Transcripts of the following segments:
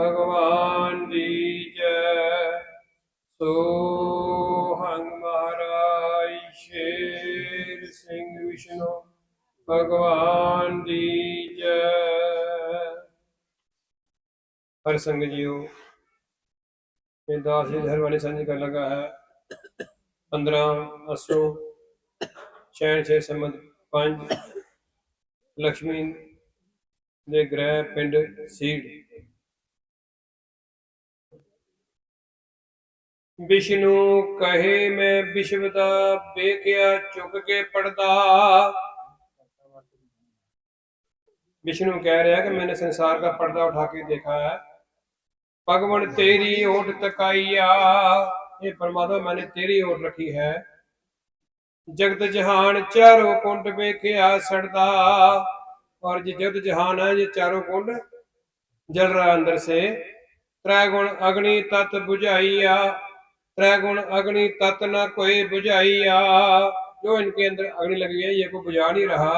ਭਗਵਾਨ ਦੀ ਜੈ। ਸੋ ਹੰਗ ਮਹਾਰਾਜ ਸ਼ੇਰ ਸਿੰਘ ਵਿਸ਼ਨੂੰ, ਭਗਵਾਨ ਦੀ ਜੈ। ਹਰ ਸੰਗ ਜੀਓ, ਇਹ ਦਾਸ ਜੀ ਧਰਵਾਨੀ ਸਾਂਝੀ ਕਰਨ ਲੱਗਾ ਹੈ। 15 ਅਸੋ ਚੈਨ ਛੇ ਸੰਮਤ 5 ਲక్ష్ਮੀ ਦੇ ਗ੍ਰਹਿ ਪਿੰਡ ਸੀੜ। ਵਿਸ਼ਨੂੰ ਕਹੇ ਮੈਂ ਵਿਸ਼ਵ ਦਾ ਵੇਖਿਆ ਚੁੱਕ ਕੇ ਪੜਦਾ। ਵਿਸ਼ਨੂੰ ਕਹਿ ਰਿਹਾ ਕਿ ਮੈਨੇ ਸੰਸਾਰ ਦਾ ਪਰਦਾ ਉਠਾ ਕੇ ਦੇਖਾ ਹੈ। ਭਗਵਨ ਤੇਰੀ ਓਟ ਤਕਾਈਆ। ਇਹ ਪਰਮਾਤਮਾ ਮੈਨੇ ਤੇਰੀ ਓਟ ਰੱਖੀ ਹੈ। ਜਗਤ ਜਹਾਨ ਚਾਰੋਂ ਕੁੰਡ ਵੇਖਿਆ ਸੜਦਾ। ਔਰ ਜੇ ਜਗਤ ਜਹਾਨ ਹੈ, ਜੇ ਚਾਰੋਂ ਕੁੰਡ ਜਲ ਰਿਹਾ ਅੰਦਰ ਸੇ, ਤ੍ਰੈ ਗੁਣ ਅਗਨੀ ਤਤ ਬੁਝਾਈਆ। त्रै गुण अग्नि तत् न कोई बुझाइया जो इनके अंदर अग्नि लगी है ये को बुझा नहीं रहा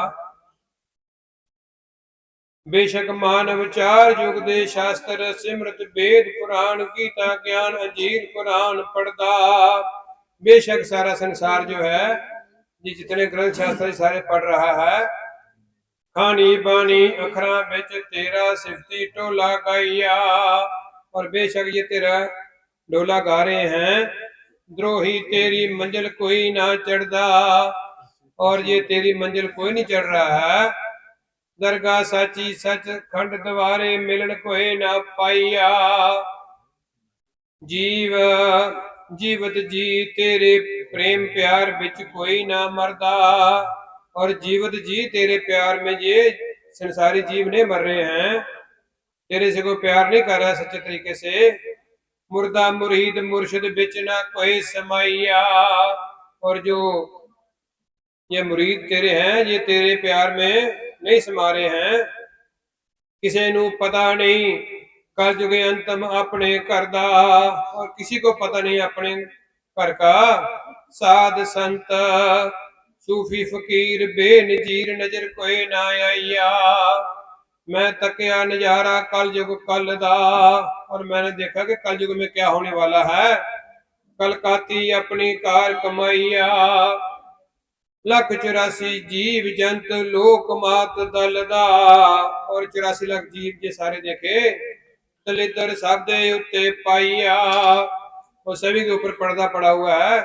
ਬੇਸ਼ੱਕ ਮਾਨਵ ਚਾਰ ਯੁਗ ਦੇ ਸ਼ਾਸਤਰ ਸਿਮਰਤ ਵੇਦ ਪੁਰਾਣ ਗੀਤਾ ਗਿਆਨ ਅਜੀਰ ਕੁਰਾਨ ਪੜਦਾ बेशक सारा संसार जो है ये जितने ग्रंथ शास्त्र ये सारे पढ़ रहा है खानी बानी अखरा बिच तेरा सिफती टोला गाइया और बेशक ये तेरा डोला गा रहे हैं द्रोही तेरी मंजिल कोई ना चढ़दा और ये तेरी मंजिल कोई नहीं चढ़ रहा है ਦਰਗਾ ਸਾਚੀ ਸਚ ਖੰਡ ਦਵਾਰੇ ਮਿਲਣ ਕੋਏ ਨਾ ਪਾਈਆ ਜੀਵ ਜੀਵਤ ਜੀ ਤੇਰੇ ਪ੍ਰੇਮ ਪਿਆਰ ਵਿੱਚ ਕੋਈ ਨਾ ਮਰਦਾ और जीवत जी तेरे प्यार में ये संसारी जीव नहीं मर रहे हैं तेरे से कोई प्यार नहीं कर रहा सच्चे तरीके से मुर्दा मुरीद मुर्शिद बिच ना कोई समाइया और जो ये मुरीद तेरे हैं ये तेरे प्यार में नहीं समा रहे हैं ਕਿਸੇ ਨੂੰ ਪਤਾ ਨਹੀਂ ਕਲ ਜੁਗੇ ਅੰਤਮ ਆਪਣੇ ਘਰ ਦਾ ਔਰ ਕਿਸੇ ਕੋ ਪਤਾ ਨਹੀਂ ਆਪਣੇ ਘਰ ਕਾ ਸਾਧ ਸੰਤ ਸੂਫੀ ਫਕੀਰ ਬੇਨਜੀਰ ਨਜ਼ਰ ਕੋਈ ਨਾ ਆਈਆ मैं तकिया नजारा कल युग कल दा और मैंने देखा कि कल युग में क्या होने वाला है कल काती अपनी कार कमाइया ਲੱਖ 84 ਜੀਵ ਜੰਤ ਲੋਕ ਮਾਤ ਦਲ ਦਾ ਔਰ 84 ਲੱਖ ਜੀਵ ਜੇ ਸਾਰੇ देखे दलिदर सब दे उत्ते पाइया वो सभी के ऊपर पर्दा पड़ा हुआ है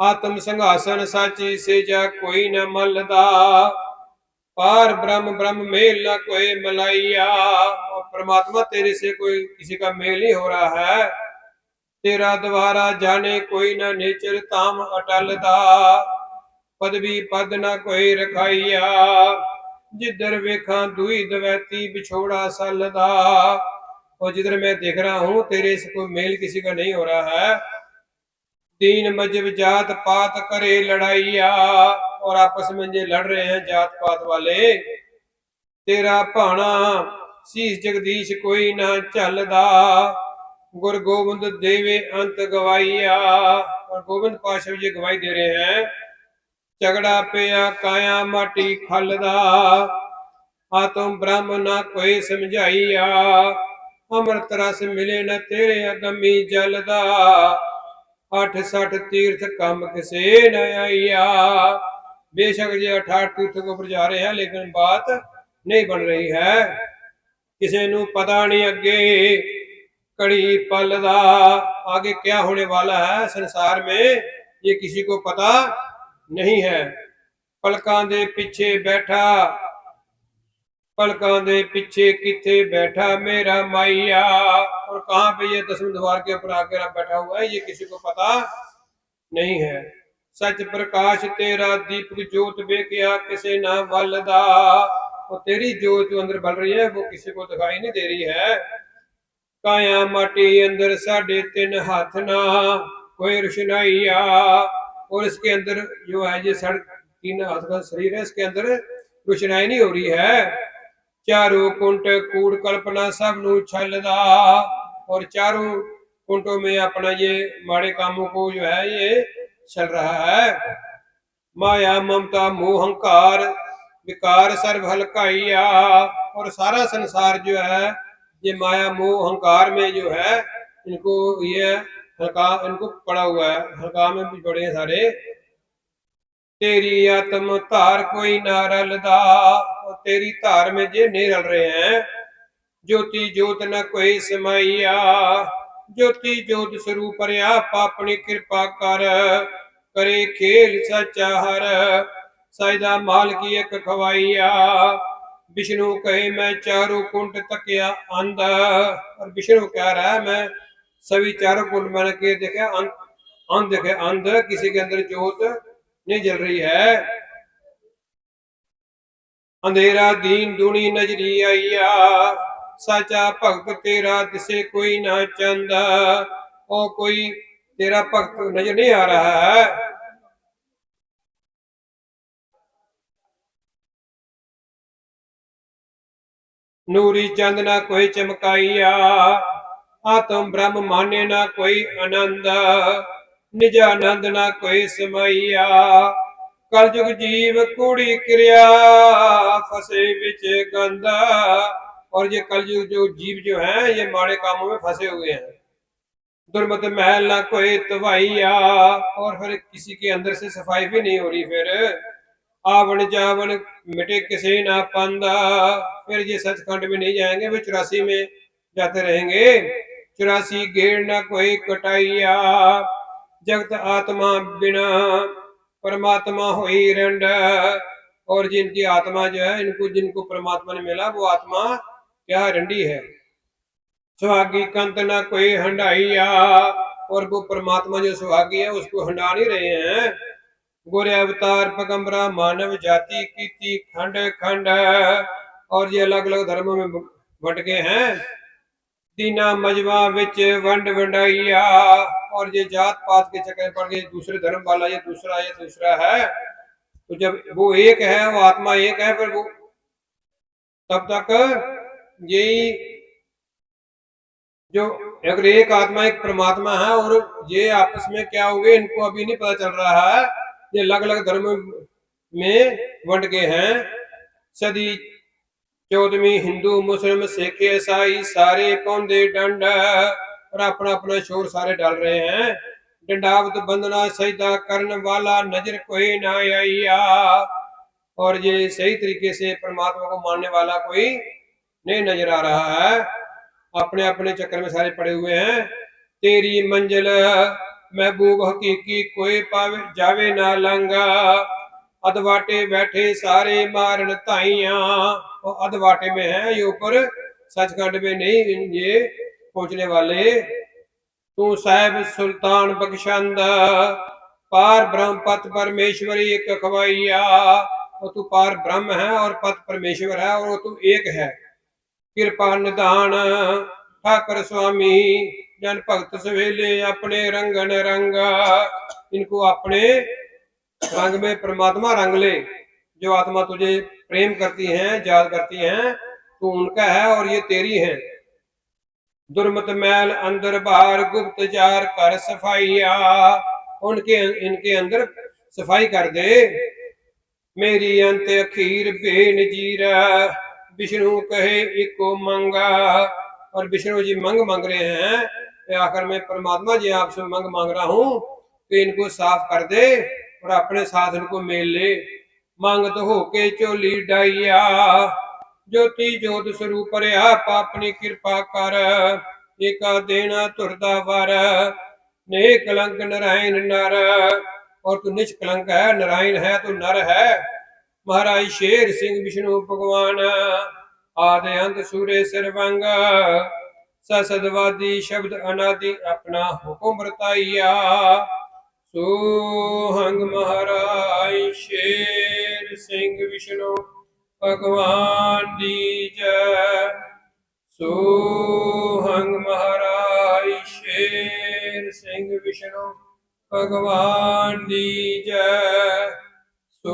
आत्म संघासन साची से जा कोई न मलदा पार ब्रह्म ब्रह्म मेल न कोई मलाइया और परमात्मा तेरे से कोई किसी का मेल नहीं हो रहा है तेरा द्वारा जाने कोई न नेचर ताम अटल दा ਪਦਵੀ ਪਦ ਨਾ ਕੋਈ ਰਖਾਈਆ ਜਿੱਧਰ ਵੇਖਾਂ ਦੁਈ ਦਵੈਤੀ ਵਿਛੋੜਾ ਸਲਦਾ और जिधर मैं देख रहा हूँ तेरे से कोई मेल किसी का नहीं हो रहा है तीन मजहब जात पात करे लड़ाइया और आपस में ये लड़ रहे हैं जात पात वाले तेरा भाना शीश जगदीश कोई ना झलदा गुरु गोविंद देवे अंत गवाइया और गोविंद पाशाह जी गवाही दे रहे हैं ਝਗੜਾ ਪਿਆ ਕਾਇਆ ਮਾਟੀ ਖਲਦਾ ਆਤਮ ਬ੍ਰਹਮ ਨਾ ਕੋਈ ਸਮਝਾਈਆ ਅੰਮ੍ਰਿਤ ਰਸ ਮਿਲੇ ਨਾ ਤੇਰੇ ਅਗੰਮੀ ਜਲਦਾ ਅੱਠ ਸੱਠ ਤੀਰਥ ਕੰਮ ਕਿਸੇ ਨ ਆਈਆ बेशक ये अठारह तीर्थ के ऊपर जा रहे हैं लेकिन बात नहीं बन रही है किसी ਨੂੰ ਪਤਾ ਨਹੀਂ ਅੱਗੇ कड़ी पल दा आगे क्या होने वाला है संसार में ये किसी को पता नहीं है ਪਲਕਾਂ ਦੇ ਪਿੱਛੇ ਬੈਠਾ पलकों दे पीछे किथे बैठा मेरा माइया और कहाँ पे ये दसवें द्वार के ऊपर आके रहा बैठा हुआ है ये किसी को पता नहीं है ਸੱਚ ਪ੍ਰਕਾਸ਼ ਤੇਰਾ ਦੀਪਕ ਜੋਤ ਵੇਖਿਆ ਕਿਸੇ ਨਾ ਵੱਲ ਉਹ ਤੇਰੀ ਜੋਤ ਜੋ ਅੰਦਰ ਬਲ ਰਹੀ ਹੈ, ਉਹ ਕਿਸੇ ਕੋ ਦਿਖਾਈ ਨਹੀਂ ਦੇ ਰਹੀ ਹੈ। ਕਾਇਆ ਮਾਟੀ ਅੰਦਰ ਸਾਡੇ ਤਿੰਨ ਹੱਥ ਨਾ कोई रोशनाइया और इसके अंदर जो है ये सड़ तीन हाथ का शरीर है इसके अंदर रोशनाई नहीं हो रही है चारो कुंट कूड़ कल्पना सब नु छलदा और चारों कुंटो में अपना ये माड़े कामों को जो है ये चल रहा है। माया, ममता मोहंकार विकार सर्व हलकाइया और सारा संसार जो है, ये माया, मोह, अहंकार में जो है, इनको ये हल्का, इनको पड़ा हुआ है। हल्का में भी बड़े सारे। तेरी आत्म धार कोई ना रलदा और तेरी धार में जे नहीं रल रहे हैं। ज्योति जोत न कोई समाइया। ਜੋਤੀ ਜੋਤ ਸਰੂਪ ਰਿਆ ਪਾਪਣੀ ਕਿਰਪਾ ਕਰ। ਕਰੇ ਖੇਲ ਸਚਾ ਹਰ ਸਾਇਦਾ ਮਾਲਕੀ ਇੱਕ ਖਵਾਈਆ। ਵਿਸ਼ਨੂੰ ਕਹੇ ਮੈਂ ਚਾਰੋਂ ਕੁੰਡ ਤੱਕਿਆ ਅੰਧ। ਔਰ ਵਿਸ਼ਨੂੰ ਕਹਿ ਰਹਾ ਮੈਂ ਸਵੀ ਚਾਰੋਂ ਕੁੰਡ ਮੈਂ ਕੇ ਦੇਖਿਆ ਅੰਧ ਅੰਧ ਦੇਖਿਆ ਅੰਧ, ਕਿਸੇ ਕੇ ਅੰਦਰ ਜੋਤ ਨਹੀਂ ਜਲ ਰਹੀ ਹੈ। ਅੰਧੇਰਾ ਦੀਨ ਦੁਨੀ ਨਜ਼ਰੀ ਆਈਆ। ਸਾਚਾ ਭਗਤ ਤੇਰਾ ਕਿਸੇ ਕੋਈ ਨਾ ਚੰਦਾ ਉਹ ਕੋਈ ਤੇਰਾ ਭਗਤ ਨਜ਼ਰ ਨਹੀਂ ਆ ਰਹਾ ਨੂਰੀ ਚੰਦ ਨਾ ਕੋਈ ਚਮਕਾਈਆ, ਆਤਮ ਬ੍ਰਹਮ ਮਾਨੇ ਨਾ ਕੋਈ ਆਨੰਦ, ਨਿਜ ਆਨੰਦ ਨਾ ਕੋਈ ਸਮਾਈਆ। ਕਲਯੁਗ ਜੀਵ ਕੂੜੀ ਕਿਰਿਆ, ਫਸੇ ਵਿੱਚ ਗੰਦਾ और ये कल जो जो जीव जो है, ये माड़े कामों में फंसे हुए हैं। दुर्मत महल ना कोई तवाइया और फिर किसी के अंदर से सफ़ाई भी नहीं हो रही, फिर आवन जावन मिटे किसे ना पंदा। फिर ये सचखंड में नहीं जाएँगे वे चौरासी में जाते रहेंगे। चौरासी गेड़ ना कोई कटाइया, जगत आत्मा बिना परमात्मा हुई रंड और जिनकी आत्मा जो है, इनको, जिनको परमात्मा ने मिला, वो आत्मा क्या रंडी है? सुहागी कंत ना कोई हंडाइया और वो परमात्मा जो सुहागी है, उसको हंडा नहीं रहे हैं। गोरे अवतार, पगंबरा, मानव जाति की ती खंड खंड। और ये अलग अलग धर्मों में बट गए हैं। दीना, मजवा, विच, वंड वंडाइया और ये जात पात के चक्कर पड़ गए। दूसरे धर्म वाला ये दूसरा ये दूसरा है। तो जब वो एक है, वो आत्मा एक है, फिर वो तब तक यही जो अगर एक आत्मा, एक परमात्मा है और ये आपस में क्या हो गए इनको अभी नहीं पता चल रहा है। ये अलग अलग धर्म में बंट गए हैं। सदी, चौदहवीं हिंदू, मुस्लिम, सिख, ईसाई, सारे पौधे डंड और अपना अपना शोर सारे डाल रहे हैं। डंडावत बंदना, सजदा करने वाला, नज़र कोई ना आइया और ये सही तरीके से परमात्मा को मानने वाला कोई नहीं नजर आ रहा है अपने अपने चक्कर में सारे पड़े हुए हैं तेरी मंजिल महबूब हकीकी कोई पावे जावे ना लंगा अधवाटे बैठे सारे मारन ताइया और अधवाटे में है ये ऊपर सचखंड में नहीं ये पहुंचने वाले तू साहेब सुल्तान बख्शंद पार ब्रह्म पथ परमेश्वरी एक खवाइया और तू पार ब्रह्म है और पथ परमेश्वर है और वो तू एक है ਕਿਰਪਾ ਨਿਧਾਨ ਠਾਕਰ स्वामी जन भक्त सवेले अपने रंगन रंगा इनको अपने रंग में परमात्मा रंग ले जो आत्मा तुझे प्रेम करती हैं याद करती हैं तो उनका है और ये तेरी है दुर्मत मैल अंदर बाहर गुप्त जार कर सफाइया उनके इनके अंदर सफाई कर दे मेरी अंत अखीर बेनजीरा विष्णु कहे, इको मंगा। और विष्णु जी मंग मांग रहे हैं तो आखिर में परमात्मा जी आपसे मंग मांग रहा हूँ कि इनको साफ़ कर दे और अपने साथ इनको मेल ले। मांगत होके चोली डाइया, ज्योति जोत स्वरूप अपनी कृपा कर। एका देना तुरदा वर ने कलंक नारायण नर। और तू निष्कलंक है, नारायण है, तू नर है। ਮਹਾਰਾਜ ਸ਼ੇਰ ਸਿੰਘ ਵਿਸ਼ਨੂੰ ਭਗਵਾਨ, ਆਦਿ ਅੰਤ ਸੂਰੇ ਸਰਵੰਗ ਸਸਦਵਾਦੀ ਸ਼ਬਦ ਅਨਾਦੀ ਆਪਣਾ ਹੁਕਮ ਰਤਾਈਆ ਸੋਹੰਗ ਮਹਾਰਾਜ ਸ਼ੇਰ ਸਿੰਘ ਵਿਸ਼ਨੂੰ ਭਗਵਾਨ ਦੀ ਜੈ। ਸੋਹੰਗ ਮਹਾਰਾਜ ਸ਼ੇਰ ਸਿੰਘ ਵਿਸ਼ਨੂੰ ਭਗਵਾਨ ਦੀ ਜੈ। ਸੋ